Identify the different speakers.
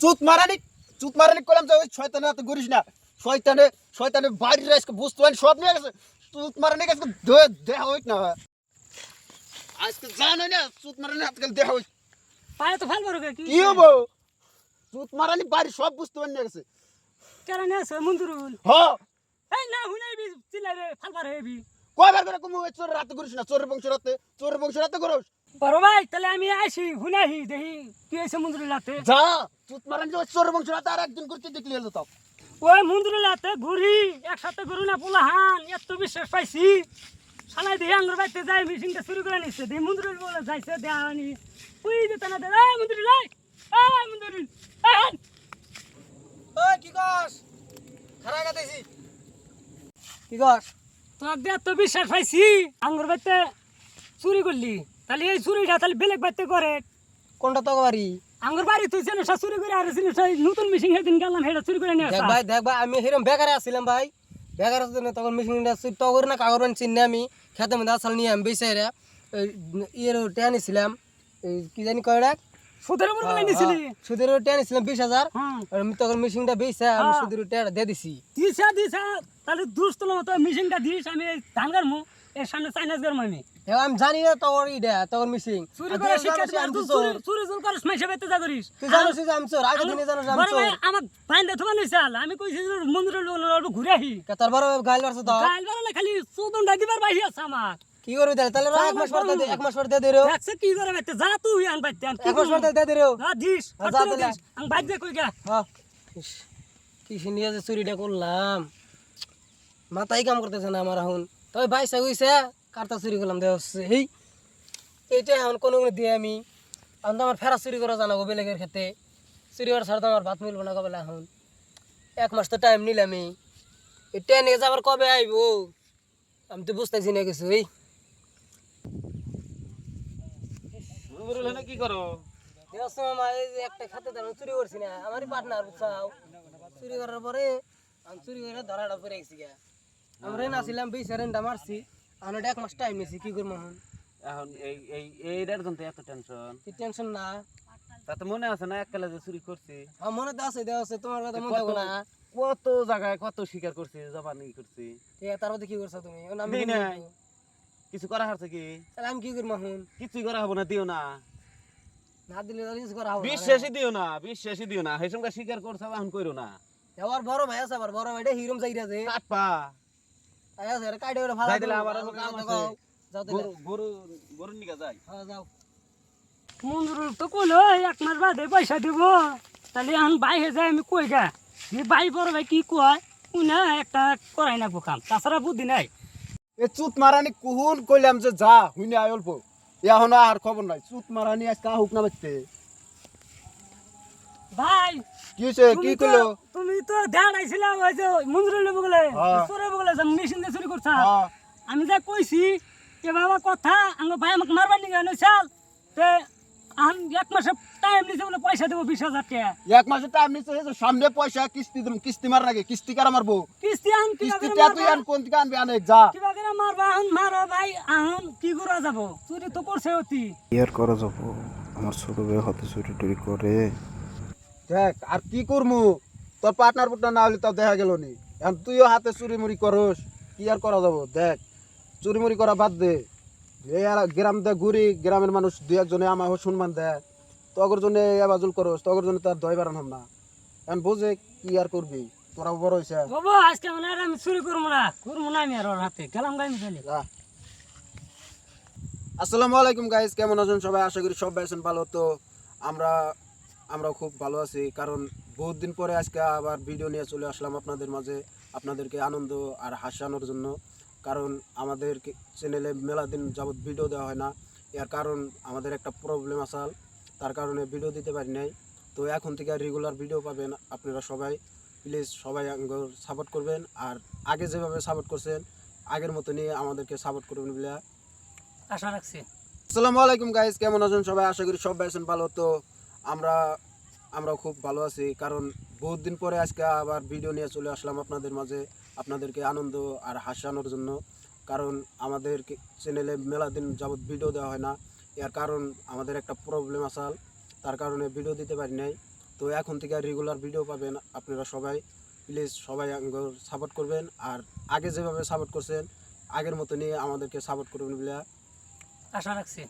Speaker 1: চুত মারানি চুত মারানি করলাম যে ওই শয়তানে হাতে ঘুরিস না। শয়তানে শয়তানে বাড়ির আজকে বুঝতে পারি সব নিয়ে গেছে। চুত মারানি আজকে দেহা হইক না আজকে জানো না চুত মারানি গেলে দেহা হইক
Speaker 2: পায়ে তো ফেল বড় কি
Speaker 1: কি হব? চুত মারানি বাড়ি সব বুঝতে পারি নিয়ে গেছে।
Speaker 2: কেন আছে মন্দুরুল
Speaker 1: হ।
Speaker 2: এই না হুনাইবি চিল্লাই রে ফালবার হেবি
Speaker 1: কয়বার করে কমু ওই চোরের হাতে ঘুরিস না চোরের বংশ রাতে চোরের বংশ রাতে ঘুরোস?
Speaker 2: বড় ভাই তাহলে আমি আসি হুনাহি দেখি কি হয়েছে মন্দুরুল হাতে
Speaker 1: যা চুত মারানি যে চোরের বংশ একদিন করতে দেখলি হলো তো।
Speaker 2: ওই হাতে ঘুরি একসাথে ঘুরি না পোলাহান এত বিশ্বাস পাইছি। সালাই দিয়ে আঙ্গুর বাড়িতে যাই মেশিনটা শুরু করে নিচ্ছে দিয়ে বলে যাইছে তুই যেতে না দে এই মন্দুরুল এই এই
Speaker 3: ওই কি কস খারা গাতেছি কি কস
Speaker 2: তোর দিয়ে এত বিশ্বাস পাইছি আঙ্গুর বাড়িতে চুরি করলি। তাহলে এই চুরিটা তাহলে বেলেগ বাড়িতে করে।
Speaker 3: কোনটা তো বাড়ি?
Speaker 2: আঙ্গুর বাড়ি তুই জিনিসটা চুরি করে আর জিনিসটা নতুন মেশিন সেদিন গেলাম সেটা চুরি করে নিয়ে
Speaker 3: দেখ ভাই দেখ ভাই আমি হিরম বেকারে আসছিলাম ভাই। বেকার আসতে না তখন মেশিন তখন না কাগর বান চিনি আমি। খেতে মধ্যে আসাল নিয়ে আমি বেসাই রে। ইয়ের টেয়া নিছিলাম। কি জানি কয় ডাক
Speaker 2: সুদের উপর বলে নিছিলি?
Speaker 3: সুদের টেয়া নিছিলাম বিশ হাজার।
Speaker 2: হ্যাঁ।
Speaker 3: আমি তখন মেশিনটা বেসা আমি
Speaker 2: হ্যাঁ।
Speaker 3: সুদের টেয়াটা দিয়ে দিছি।
Speaker 2: দিছা দিছা। তাহলে দুস্তল মতো মেশিনটা দিস আমি ধান গারমু এর সামনে চাইনাজ গারমু আমি।
Speaker 3: এবার আমি জানি না তোর ইডা তোর মেশিন
Speaker 2: চুরি করে শিক্ষা আর তুই চুরি। চুরি চুরি করিস মাইসে বাইতে যা করিস।
Speaker 3: তুই জানিস যে আমি চোর আগে দিনে জানিস আমি চোর।
Speaker 2: আমার ফাইন দে তোমার নিছাল আমি কইছি যে মন্দিরের লোক ঘুরে আহি।
Speaker 3: কে তোর বড় গাইল বাড়ছে তো?
Speaker 2: গাইল বারলে খালি চোদন ডাকিবার বাইরে আছে আমার।
Speaker 3: কি করবি তাহলে? তাহলে এক মাস পর দে এক মাস পর দে রে
Speaker 2: দেখছে কি করে বাইতে যা তুই আন বাইতে আন।
Speaker 3: এক মাস পর দিয়ে দে রে
Speaker 2: যা দিস আর
Speaker 3: যা
Speaker 2: তুইও
Speaker 3: দিলা।
Speaker 2: দিস আমি বাইর দে কই গা।
Speaker 3: হ্যাঁ কি শুনিয়া যে চুরিটা করলাম। মাথায় কাম করতেছে না আমার এখন। তবে বাইসা গইছে কারটা চুরি করলাম দেওয়া হচ্ছে এই এইটা এখন কোনো কোনো দিয়ে আমি এখন তো আমার ফেরা চুরি করা জানাব বেলেগের ক্ষেত্রে। চুরি করার ছাড়া তো আমার ভাত মিলবো না কবে এখন। এক মাস তো টাইম নিলামই এই। ট্রেনে যাবার কবে আইব? আমি তো বুঝতেছি না কিছু এই
Speaker 1: কি করো?
Speaker 3: একটা খাতে দাঁড়ানো চুরি করছি না আমারই পার্টনার বুঝছাও চুরি করার পরে আমি চুরি করে ধরাটা পরে গেছি গা। আমরা নাছিলাম বিশ রেন্ডা মারছি। আমার এক মাস টাইম নিয়েছি কি করব এখন?
Speaker 4: এখন এই এই এইটার জন্য এত টেনশন
Speaker 3: টেনশন না?
Speaker 4: তাতে মনে আছে না এককালে যে চুরি করছি?
Speaker 3: আমার মনে তো আছে দেওয়া আছে তোমার কথা মনে থাকো না।
Speaker 4: কত জায়গায় কত স্বীকার করছি জবানি করছি।
Speaker 3: ঠিক আছে, করছ তুমি? আমি
Speaker 4: নাই। কিছু করা হচ্ছে কি?
Speaker 3: তাহলে আমি কি করব এখন?
Speaker 4: কিছুই করা হব না দিও না।
Speaker 3: না দিলে তাহলে কিছু করা হবে।
Speaker 4: বিশ্বাসই দিও না বিশ্বাসই দিও না। সেই সঙ্গে স্বীকার করছে এখন করো না।
Speaker 3: আবার বড় ভাই আছে আবার বড় ভাইটা হিরম চাইরা যে।
Speaker 4: কাটপা যাই দিলে আমার কাম আছে।
Speaker 3: যাও
Speaker 4: গরু গরু নিকা যাই।
Speaker 3: হ্যাঁ যাও।
Speaker 2: মন্দির তো কইলো এক মাস বাদে পয়সা দিব। তাহলে এখন বাই হয়ে যায় আমি কই গা? বাই বড় ভাই কি কয়? উনা একটা করাই না কাম তাছাড়া বুদ্ধি নাই।
Speaker 1: এ চুত মারানি কুহুন কইলাম যে যা হুইনে আয় অল্প। এখন আর খবর নাই। চুত মারানি আজ কা হুক না বাজতে
Speaker 2: ভাই
Speaker 1: কি হয়েছে কি
Speaker 2: তুমি তো-
Speaker 1: কইলো?
Speaker 2: তুমি তো দেখাইছিল ওই যে মন্দিরের বগলে। চোরে বগলে যে মেশিন দিয়ে চুরি করছা।
Speaker 1: হ্যাঁ,
Speaker 2: আমি যা কইছি যে বাবা কথা ভাই আমাকে মারবার নিয়ে গেল চাল। তে আমি এক মাসে টাইম নিছে বলে পয়সা দেবো বিশ হাজার টাকা।
Speaker 1: এক মাসের টাইম যে সামনে পয়সা কিস্তি দিম কিস্তি মার নাকি কিস্তি কারা মারবো?
Speaker 2: কিস্তি আন
Speaker 1: কিস্তি টা তুই আন কোন থেকে আনবি? আনে যা।
Speaker 2: কিবা করে মারবা? আন মারো ভাই আন কি করা যাব? চুরি তো করছে অতি।
Speaker 5: কি আর করা যাব? আমার ছোট ভাই হতে চুরি টুরি করে।
Speaker 1: দেখ আর কি করমু? তোর পার্টনার পুটনার না হলে তাও দেখা গেল নি। এখন তুইও হাতে চুরি মুড়ি করস কি আর করা যাব? দেখ চুরি মুড়ি করা বাদ দে। আর গ্রাম দে ঘুরি গ্রামের মানুষ দুই একজনে আমার সম্মান দেয়। তগর জন্য এবাজুল করস তগর জন্য তার দয় বাড়ান হম না। এখন বুঝে কি আর করবি? তোরা বড় হয়েছে
Speaker 2: বাবা আজকে মানে আমি চুরি করব না। করব না আমি আর ওর হাতে। গেলাম গাই মিশালি
Speaker 1: আসসালামু আলাইকুম গাইস কেমন আছেন সবাই? আশা করি সবাই আছেন ভালো। তো আমরা আমরা খুব ভালো আছি কারণ বহুত দিন পরে আজকে আবার ভিডিও নিয়ে চলে আসলাম আপনাদের মাঝে আপনাদেরকে আনন্দ আর হাসানোর জন্য। কারণ আমাদের চ্যানেলে মেলা দিন যাবৎ ভিডিও দেওয়া হয় না এর কারণ আমাদের একটা প্রবলেম আসাল তার কারণে ভিডিও দিতে পারি নাই। তো এখন থেকে রেগুলার ভিডিও পাবেন আপনারা সবাই। প্লিজ সবাই সাপোর্ট করবেন আর আগে যেভাবে সাপোর্ট করছেন আগের মতনই আমাদেরকে সাপোর্ট করবেন বলে
Speaker 2: আশা রাখছি।
Speaker 1: আসসালামু আলাইকুম গাইজ কেমন আছেন সবাই? আশা করি সবাই আছেন ভালো। তো আমরা আমরা খুব ভালো আছি, কারণ বহুত দিন পরে আজকে আবার ভিডিও নিয়ে চলে আসলাম আপনাদের মাঝে, আপনাদেরকে আনন্দ আর হাসানোর জন্য। কারণ আমাদের চ্যানেলে মেলা দিন যাবত ভিডিও দেওয়া হয় না। এর কারণ আমাদের একটা প্রবলেম আসাল, তার কারণে ভিডিও দিতে পারি নাই। তো এখন থেকে রেগুলার ভিডিও পাবেন আপনারা সবাই। প্লিজ সবাই সাপোর্ট করবেন, আর আগে যেভাবে সাপোর্ট করছেন, আগের মতনই আমাদেরকে সাপোর্ট করবেন বলে।
Speaker 2: আশা রাখছি।